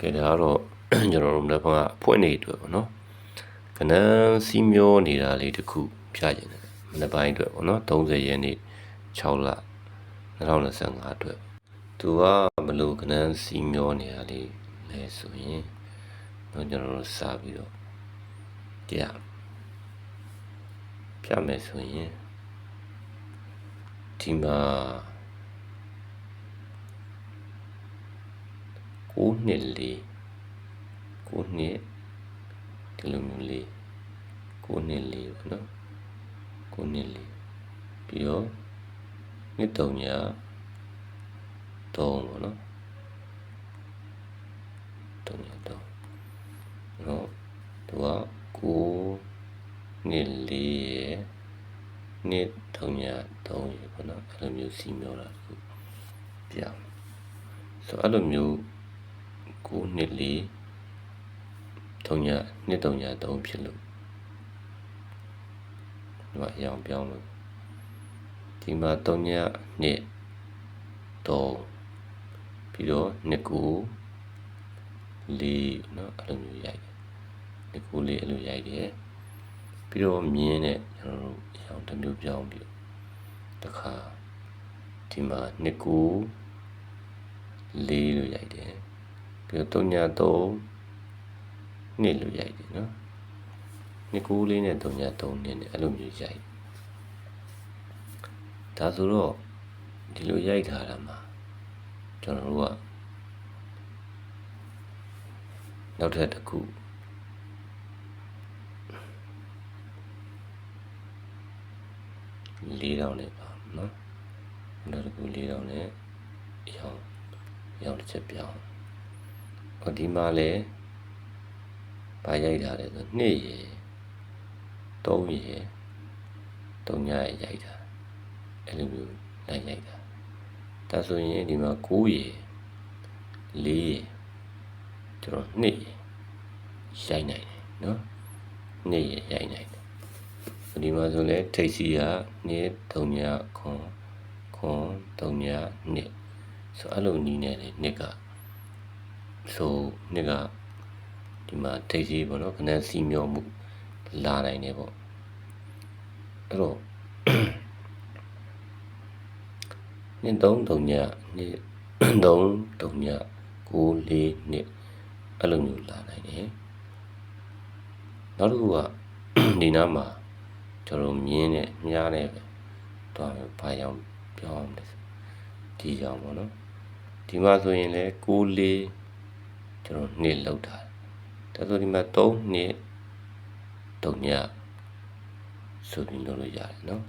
ကဲဒါကတော့ကျွန်တော်တို့မနက်ပိုင်းကအဖွင့်နေအတွက်ပေါ့နော်ကနန်းစီမျောနေတာလေးတစ်ခုပြချင်တယ်မနက်ပိုင်းအတွက်ပေါ့နော်30ရက်နေ့6လ2025အတွက်သူကဘလို့ကနန်းစီမျောနေတာလေးလဲဆိုရင်တော့ကျွန်တော်တို့စာပြီးတော့ကြည့်ရအောင်ပြမယ်ဆိုရင်ဒီမှာ ကိုနှစ်လေးကိုနှစ်ဒီလိုမျိုးလေးကိုနှစ်လေးပေါ့နော်ကိုနှစ်လေးပြီးတော့နှစ်တုံညာတုံးပေါ့နော်တုံညာတုံးနော်သူကကိုနှစ်လေးရယ်နှစ်တုံညာတုံးရယ်ပေါ့နော်အဲ့လိုမျိုးစီမျောတာတခုပြအောင်ဆိုအဲ့လိုမျိုး ကိုနှစ်လေးတုံညာနှစ်တုံညာတုံးဖြစ်လို့ဒီမှာအရောင်ပြောင်းလို့ဒီမှာတုံညာနှစ်တုံးပြီးတော့နှစ်ကိုလေးเนาะအဲ့လိုမျိုးရိုက်တယ်နှစ်ကိုလေးအဲ့လိုရိုက်တယ်ပြီးတော့မြင်းနဲ့ကျွန်တော်တို့အရောင်တစ်မျိုးပြောင်းပြီးတခါဒီမှာနှစ်ကိုလေးလို့ရိုက်တယ် ပြီးတော့တုံညာတုံးနှစ်လို့ရိုက်တယ်နော်နှစ်ကိုလေးနဲ့တုံညာတုံးနှစ်နဲ့အဲ့လိုမျိုးရိုက်ဒါဆိုတော့ဒီလိုရိုက်ထားတာမှာကျွန်တော်တို့ကနောက်ထပ်တစ်ခုလေးတောင်နဲ့ပါနော်နောက်တစ်ခုလေးတောင်နဲ့ရောင်းရောင်းတစ်ချက်ပြောင်း ဟောဒီမှာလဲဘာရိုက်ထားလဲဆိုနှစ်ရယ်သုံးရယ်သုံးညရယ်ရိုက်တာအဲ့လိုမျိုးလိုက်ရိုက်တာဒါဆိုရင်ဒီမှာ9ရယ်4ရယ်ကျွန်တော်နှစ်ရယ်ရိုက်နိုင်တယ်နော်နှစ်ရယ်ရိုက်နိုင်တယ်ဒီမှာဆိုလဲထိတ်စီကနှစ်သုံးညခွန်ခွန်သုံးညနှစ်ဆိုအဲ့လိုနီးနေတယ်နှစ်က ဆိုနှစ်ကဒီမှာထိတ်စီပေါ့နော်ခဏစီမျောမှုလာနိုင်တယ်ပေါ့အဲ့တော့နှစ်သုံးသုံးညနှစ်သုံးသုံးညကိုလေးနှစ်အဲ့လိုမျိုးလာနိုင်တယ်နောက်တစ်ခုကဒီနားမှာကျွန်တော်မြင်းနဲ့မြားနဲ့ပဲတွားမယ်ဘာကြောင့်ပြောင်းလဲဒီကြောင့်ပေါ့နော်ဒီမှာဆိုရင်လည်းကိုလေး ကျွန်တော်နှစ်လောက်တာဒါဆိုဒီမှာ3နှစ်တုံညဆိုပြီးလုပ်လို့ရတယ်နော်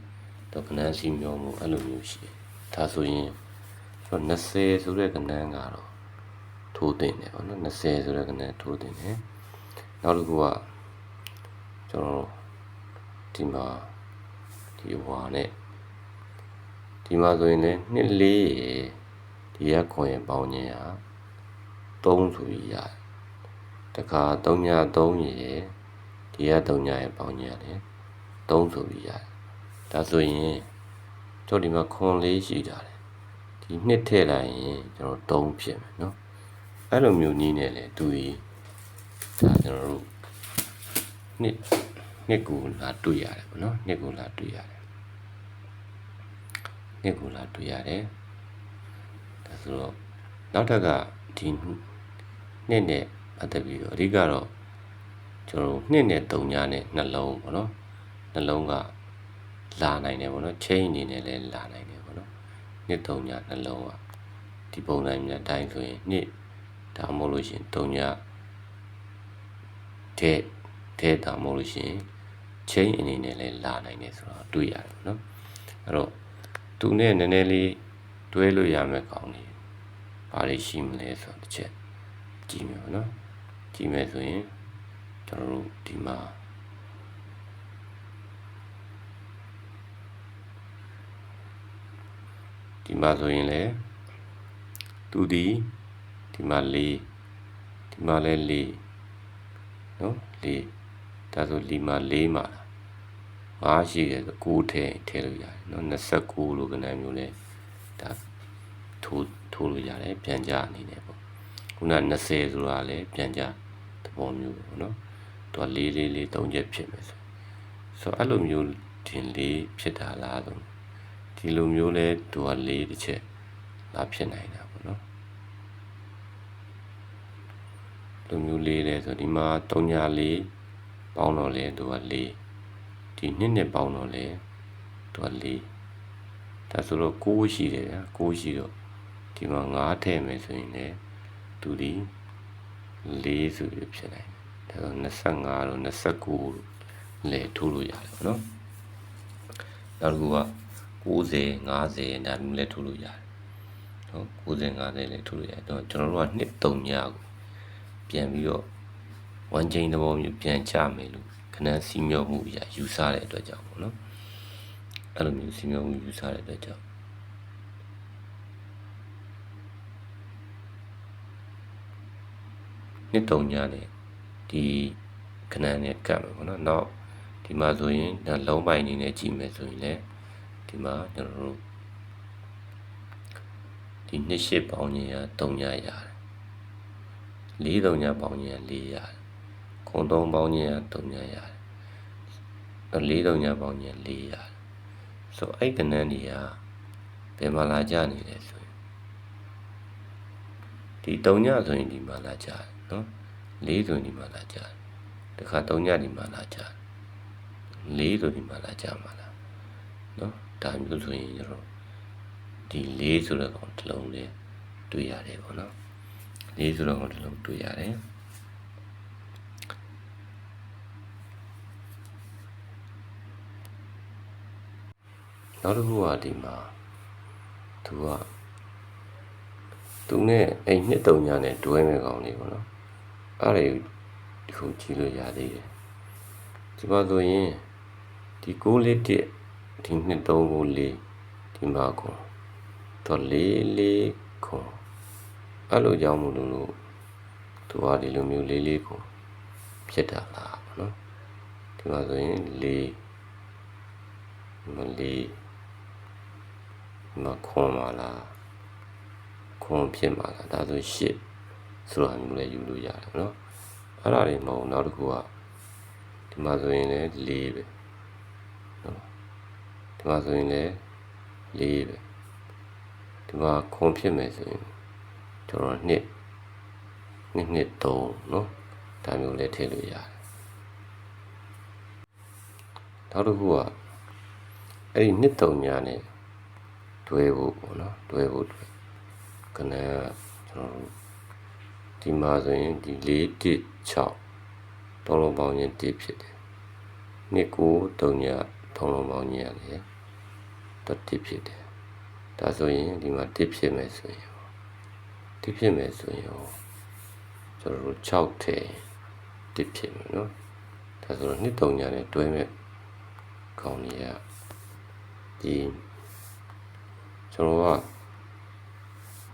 တော့ကနန်းစီမျိုးမှုအဲ့လိုမျိုးရှိတယ်ဒါဆိုရင်ကျွန်တော်20ဆိုတဲ့ကနန်းကတော့ထိုးတင်တယ်ပေါ့နော်20ဆိုတဲ့ကနန်းထိုးတင်တယ်နောက်တစ်ခုကကျွန်တော်ဒီမှာဒီဟွာနဲ့ဒီမှာဆိုရင်လည်းနှစ်လေးရယ်ဒီရက်ခွန်ရင်ပေါင်းခြင်းဟာ 3ဆိုပြီးရတယ်တခါ3ည3ရယ်ဒီရက်3ညရယ်ပေါင်းခြင်းရတယ်3ဆိုပြီးရတယ်ဒါဆိုရင်ကျွန်တော်ဒီမှာခွန်လေးရှိကြတယ်ဒီနှစ်ထည့်လိုက်ရင်ကျွန်တော်3ဖြစ်မယ်နော်အဲ့လိုမျိုးနည်းနဲ့လေတူရင်ဒါကျွန်တော်တို့နှစ်နှစ်ကိုလာတွေ့ရတယ်ပေါ့နော်နှစ်ကိုလာတွေ့ရတယ်နှစ်ကိုလာတွေ့ရတယ်ဒါဆိုတော့နောက်ထပ်ကဒီ နှစ်နဲ့ပတ်သက်ပြီးတော့အဓိကတော့ကျွန်တော်နှစ်နဲ့သုံးညနဲ့နှလုံးပေါ့နော်နှလုံးကလာနိုင်တယ်ပေါ့နော်ချိန်အနေနဲ့လည်းလာနိုင်တယ်ပေါ့နော်နှစ်သုံးညနှလုံးကဒီပုံစံမျိုးတိုင်းဆိုရင်နှစ်ဒါမှမဟုတ်လို့ရှင်သုံးညတဲ့တဲ့ဒါမှမဟုတ်လို့ရှင်ချိန်အနေနဲ့လည်းလာနိုင်တယ်ဆိုတော့တွေ့ရတယ်ပေါ့နော်အဲ့တော့သူနဲ့နည်းနည်းလေးတွဲလို့ရမယ်ကောင်းနေပါလိရှိမလဲဆိုတော့တစ်ချက် ကြည့်မယ်ပေါ့နော်ကြည့်မယ်ဆိုရင်ကျွန်တော်တို့ဒီမှာဒီမှာဆိုရင်လည်းသူဒီဒီမှာလေးဒီမှာလည်းလေးနော်လေးဒါဆိုလီမာ၄မှာလား၅ရှိတယ်ဆို9ထဲထည့်လို့ရတယ်နော်29လို့ကနန်းမျိုးလဲဒါထိုးထိုးလို့ရတယ်ပြန်ကြအနေနဲ့ပေါ့ ခုန20ဆိုတာလည်းပြန်ကြသဘောမျိုးပေါ့နော်သူကလေးလေးလေး၃ချက်ဖြစ်မယ်ဆိုဆိုအဲ့လိုမျိုးတင်လေးဖြစ်တာလားဆိုဒီလိုမျိုးလဲသူကလေးတစ်ချက်လာဖြစ်နိုင်တာပေါ့နော်လိုမျိုးလေးလဲဆိုဒီမှာ3ညာလေးပေါင်းတော့လဲသူကလေးဒီနှစ်နှစ်ပေါင်းတော့လဲသူကလေးဒါဆိုတော့6ရှိတယ်ဗျာ6ရှိတော့ဒီမှာ9ထည့်မယ်ဆိုရင်လည်း သူဒီ4ဆိုပြီးဖြစ်နိုင်တယ်ဒါဆို25တော့29လဲထိုးလို့ရတယ်ပေါ့နော်နောက်တစ်ခုက90 50ဒါမျိုးလဲထိုးလို့ရတယ်နော်90 50လဲထိုးလို့ရတယ်တော့ကျွန်တော်တို့ကနှစ်3ညကိုပြန်ပြီးတော့ဝမ်ချိန်သဘောမျိုးပြန်ချမယ်လို့ခဏစီမျောမှုအရာယူဆတဲ့အတွက်ကြောင့်ပေါ့နော်အဲ့လိုမျိုးစီမျောမှုယူဆတဲ့အတွက်ကြောင့် နှစ်တုံညနဲ့ဒီခဏနဲ့ကတ်မယ်ပေါ့နော်နောက်ဒီမှာဆိုရင်ဒါလုံးပိုင်နေနဲ့ကြည့်မယ်ဆိုရင်လည်းဒီမှာကျွန်တော်တို့ဒီနှစ်ရှစ်ပေါင်းခြင်းရ3ညရတယ်၄တုံညပေါင်းခြင်းရ4ရတယ်ခွန်သုံးပေါင်းခြင်းရ3ညရတယ်၄တုံညပေါင်းခြင်း4ရတယ်ဆိုအဲ့ကနန်းတွေကဘယ်မှာလာကြနေလဲဆိုရင်ဒီ3ညဆိုရင်ဒီမှာလာကြတယ် နော်၄ဆိုရင်ဒီမှာလာကြတယ်တခါ3ညဒီမှာလာကြတယ်၄ဆိုဒီမှာလာကြမှာလားနော်ဒါမျိုးဆိုရင်ကျွန်တော်ဒီ၄ဆိုတဲ့ကောင်တစ်လုံးလေးတွေ့ရတယ်ပေါ့နော်၄ဆိုတဲ့ကောင်တစ်လုံးတွေ့ရတယ်နောက်တစ်ခုကဒီမှာသူကသူနဲ့အိမ်နှစ်တုံညာနဲ့တွဲမဲ့ကောင်လေးပေါ့နော် အဲ့ဒါဒီခုကြည့်လို့ရသေးတယ်ဒီမှာဆိုရင်ဒီ6လေးတစ်ဒီနှစ်3ကိုလေးဒီမှာကိုတော့လေးလေးခွန်အဲ့လိုကြောင့်မလို့လို့သူကဒီလိုမျိုးလေးလေးကိုဖြစ်တာလားပေါ့နော်ဒီမှာဆိုရင်လေးမလေးမခွန်ပါလားခွန်ဖြစ်မှာလားဒါဆိုရှစ် ဆိုတာမျိုးလည်းယူလို့ရတယ်နော်အဲ့ဒါတွေမဟုတ်နောက်တစ်ခုကဒီမှာဆိုရင်လည်းလေးပဲနော်ဒီမှာဆိုရင်လည်းလေးပဲဒီမှာခွန်ဖြစ်မယ်ဆိုရင်ကျွန်တော်နှစ်နှစ်နှစ်သုံးနော်ဒါမျိုးလည်းထည့်လို့ရတယ်နောက်တစ်ခုကအဲ့ဒီနှစ်သုံးညာနဲ့တွဲဖို့ပေါ့နော်တွဲဖို့အတွက်ခဏကျွန်တော်တို့ ဒီမှာဆိုရင်ဒီ4 1 6တောင်းလုံးပေါင်းခြင်း1ဖြစ်တယ်နှစ်ကို3ညတောင်းလုံးပေါင်းခြင်းရတယ်တော့1ဖြစ်တယ်ဒါဆိုရင်ဒီမှာ1ဖြစ်မယ်ဆိုရင်1ဖြစ်မယ်ဆိုရင်ကျွန်တော်တို့6ထဲ1ဖြစ်မယ်နော်ဒါဆိုတော့နှစ်3ညနဲ့တွဲမဲ့ကောင်းကြီးကဒီကျွန်တော်က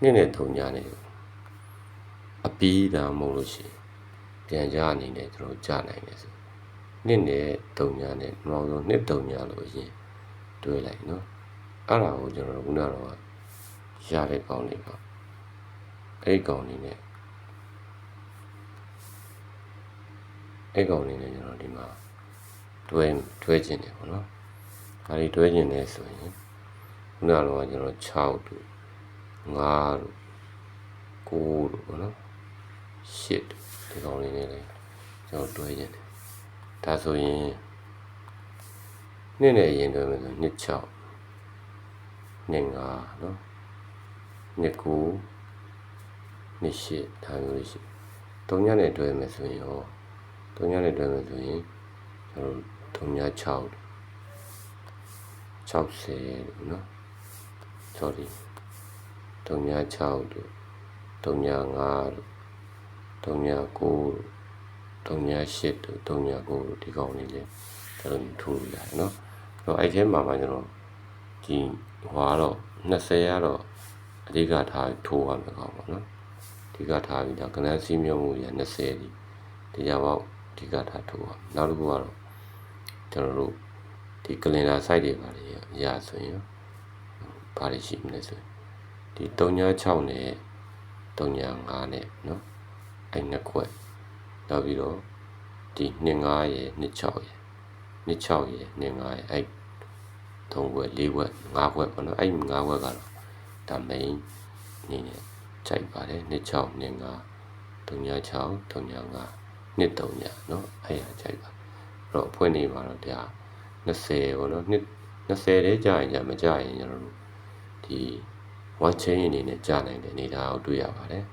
နှစ်နဲ့3ညနဲ့ အပီးတာမဟုတ်လို့ရှိရင်ပြန်ကြအနေနဲ့ကျွန်တော်ကြားနိုင်တယ်ဆိုနှစ်နဲ့3ညနဲ့နောက်ဆုံးနှစ်3ညလို့ရင်တွေးလိုက်နော်အဲ့ဒါကိုကျွန်တော်ခုနကတော့ရတဲ့ကောင်းလေးပါအဲ့ကောင်းလေးနဲ့အဲ့ကောင်းလေးနဲ့ကျွန်တော်ဒီမှာတွဲတွဲခြင်းတယ်ပေါ့နော်ဒါတွေတွဲခြင်းတယ်ဆိုရင်ခုနကတော့ကျွန်တော်6တို့5တို့9တို့ပေါ့နော် 8တို့ဒီကောင်လေးနဲ့လည်းကျွန်တော်တွဲခြင်းတယ်ဒါဆိုရင်နှစ်နဲ့ရင်တွဲမယ်ဆိုနှစ်6နှစ်5နော်နှစ်9နှစ်8ဒါမျိုးလေးရှိသုံးညနဲ့တွဲမယ်ဆိုရင်ဟောသုံးညနဲ့တွဲမယ်ဆိုရင်ကျွန်တော်သုံးည6 60လို့နော် sorry 3ည6တို့3ည5တို့ 3ည9တို့3ည8တို့3ည9တို့ဒီကောင်လေးလေကျွန်တော်ထိုးရတယ်နော်အဲ့တော့အဲ့ထဲမှာမှကျွန်တော်ဒီဟွာတော့20ကတော့အဓိကထားထိုးရမယ်ကောင်ပေါ့နော်အဓိကထားပြီးတော့ကနန်းစီးမြုံမှုရ20ဒီတရားပေါက်အဓိကထားထိုးရနောက်တစ်ခုကတော့ကျွန်တော်တို့ဒီကလင်ဒါ site တွေပါလေရဆိုရင်ဘာတွေရှိမလဲဆိုရင်ဒီ396နဲ့305နဲ့နော် အဲ့နှစ်ခွက်နောက်ပြီးတော့ဒီ25ရယ်26ရယ်26ရယ်25ရယ်အဲ့3ခွက်4ခွက်5ခွက်ပေါ့နော်အဲ့5ခွက်ကတော့ဒါ main အနေနဲ့ကြိုက်ပါတယ်26 25 36 35 23ညနော်အဲ့ရကြိုက်ပါအဲ့တော့အဖွင့်နေမှာတော့ဒါ20ပေါ့နော်နှစ်20တဲကြာရင်ကြာမကြာရင်ကျွန်တော်တို့ဒီ watch chain အနေနဲ့ကြာနိုင်တဲ့အနေအထားကိုတွေ့ရပါတယ်